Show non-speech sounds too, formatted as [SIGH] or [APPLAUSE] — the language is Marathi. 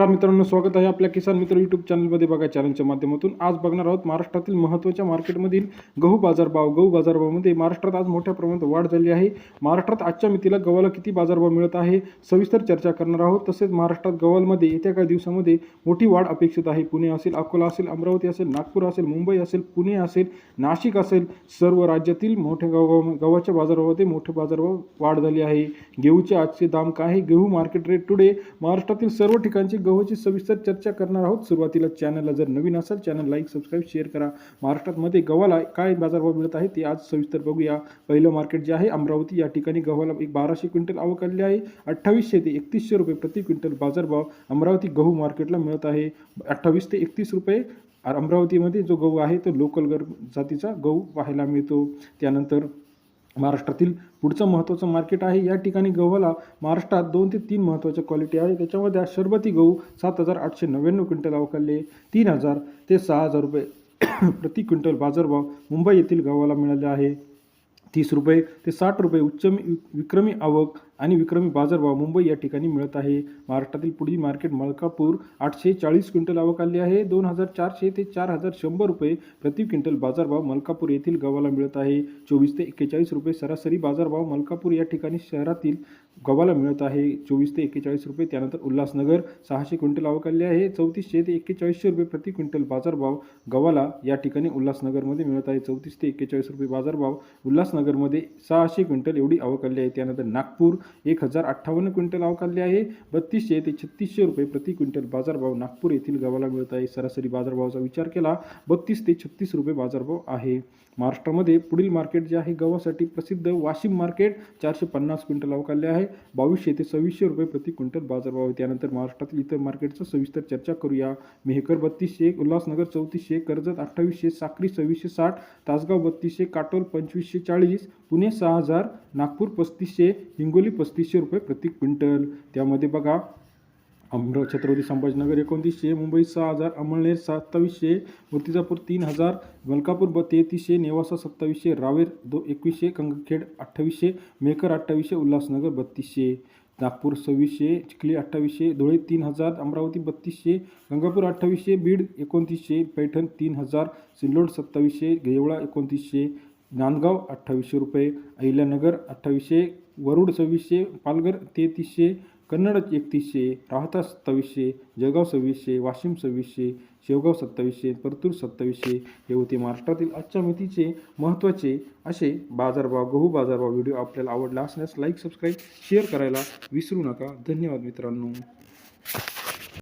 नमस्कार मित्रांनो स्वागत आहे आपल्या किसान मित्र यूट्यूब चॅनलमध्ये बघा चॅनलच्या माध्यमातून. आज बघणार आहोत महाराष्ट्रातील महत्त्वाच्या मार्केटमधील गहू बाजारभाव. गहू बाजारभावामध्ये महाराष्ट्रात आज मोठ्या प्रमाणात वाढ झाली आहे. महाराष्ट्रात आजच्या मितीला गव्हाला किती बाजारभाव मिळत आहे सविस्तर चर्चा करणार आहोत. तसेच महाराष्ट्रात गव्हालमध्ये येत्या काही दिवसामध्ये मोठी वाढ अपेक्षित आहे. पुणे असेल अकोला असेल अमरावती असेल नागपूर असेल मुंबई असेल पुणे असेल नाशिक असेल सर्व राज्यातील मोठ्या गव्हा गव्हाच्या बाजारभावामध्ये मोठे बाजारभाव वाढ झाली आहे. गेहूचे आजचे दाम काय आहे? गहू मार्केट रेट टुडे महाराष्ट्रातील सर्व ठिकाणची गहूची सविस्तर चर्चा करणार आहोत. सुरुवातीला चॅनलला जर नवीन असेल चॅनल लाईक सबस्क्राईब शेअर करा. महाराष्ट्रामध्ये गव्हाला काय बाजारभाव मिळत आहे ते आज सविस्तर बघूया. पहिलं मार्केट जे आहे अमरावती या ठिकाणी गव्हाला एक बाराशे क्विंटल आवक आलेली आहे. अठ्ठावीसशे ते एकतीसशे रुपये प्रति क्विंटल बाजारभाव अमरावती गहू मार्केटला मिळत आहे. अठ्ठावीस ते एकतीस रुपये अमरावतीमध्ये जो गहू आहे तो लोकल गर जातीचा गहू पाहायला मिळतो. त्यानंतर महाराष्ट्रातील पुढचं महत्त्वाचं मार्केट आहे. या ठिकाणी गव्हाला महाराष्ट्रात दोन ते तीन महत्त्वाच्या क्वालिटी आहे. त्याच्यामध्ये शरबती गहू सात हजार आठशे नव्याण्णव क्विंटल अवकालले तीन हजार ते सहा हजार रुपये [COUGHS] प्रति क्विंटल बाजारभाव मुंबई येथील गव्हाला मिळाले आहे. तीस रुपये ते साठ रुपये उच्च विक्रमी आवक आणि विक्रमी बाजारभाव मुंबई या ठिकाणी मिळत आहे. महाराष्ट्रातील पुढील मार्केट मलकापूर आठशे चाळीस क्विंटल आवक आली आहे. दोन हजार चारशे ते चार हजार शंभर रुपये प्रति क्विंटल बाजारभाव मलकापूर येथील गव्हाला मिळत आहे. चोवीस ते एक्केचाळीस रुपये सरासरी बाजारभाव मलकापूर या ठिकाणी शहरातील गव्हाला मिळत आहे. चोवीस ते एक्केचाळीस रुपये त्यानंतर उल्हासनगर सहाशे क्विंटल आवक आली आहे. चौतीसशे ते एक्केचाळीसशे रुपये प्रति क्विंटल बाजारभाव गव्हाला या ठिकाणी उल्हासनगरमध्ये मिळत आहे. चौतीस ते एक्केचाळीस रुपये बाजारभाव उल्हासनगरमध्ये सहाशे क्विंटल एवढी आवक आली आहे. त्यानंतर नागपूर एक हजार अठ्ठावन्न क्विंटल आवक आहे. बत्तीसशे ते छत्तीसशे रुपये प्रति क्विंटल बाजारभाव नागपूर येथील गव्हाला मिळत आहे. सरासरी बाजारभावाचा विचार केला बत्तीस ते छत्तीस रुपये बाजारभाव आहे. महाराष्ट्रामध्ये पुढील मार्केट जे आहे गव्हासाठी प्रसिद्ध वाशिम मार्केट चारशे पन्नास क्विंटल अवकालले आहे. बावीसशे ते सव्वीसशे रुपये प्रति क्विंटल बाजारभाव आहे. त्यानंतर महाराष्ट्रातील इतर मार्केटचं सविस्तर चर्चा करूया. मेहकर बत्तीसशे उल्हासनगर चौतीसशे कर्जत अठ्ठावीसशे साक्री सव्वीसशे साठ तासगाव बत्तीसशे काटोल पंचवीसशे चाळीस पुणे सहा हजार नागपूर पस्तीसशे हिंगोली पस्तीसशे रुपये प्रति क्विंटल. त्यामध्ये बघा अमराव छत्रपती संभाजीनगर एकोणतीसशे मुंबई सहा हजार अमळनेर सत्तावीसशे मूर्तिजापूर तीन हजार मलकापूर ब तेहतीसशे नेवासा सत्तावीसशे रावेर दो एकवीसशे गंगखेड अठ्ठावीसशे मेकर अठ्ठावीसशे उल्हासनगर बत्तीसशे नागपूर सव्वीसशे चिखली अठ्ठावीसशे धुळे तीन हजार अमरावती बत्तीसशे गंगापूर अठ्ठावीसशे बीड एकोणतीसशे पैठण तीन हजार सिल्लोड सत्तावीसशे गेवळा एकोणतीसशे नांदगाव अठ्ठावीसशे रुपये अहिल्यानगर अठ्ठावीसशे वरुड सव्वीसशे पालघर तेहतीसशे कन्नड एकतीसशे राहता सत्तावीसशे जळगाव सव्वीसशे वाशिम सव्वीसशे शेवगाव सत्तावीसशे परतूर सत्तावीसशे हे होते महाराष्ट्रातील आजच्या मितीचे महत्त्वाचे असे बाजारभाव गहू बाजारभाव व्हिडिओ आपल्याला आवडला असल्यास लाईक सबस्क्राईब शेअर करायला विसरू नका. धन्यवाद मित्रांनो.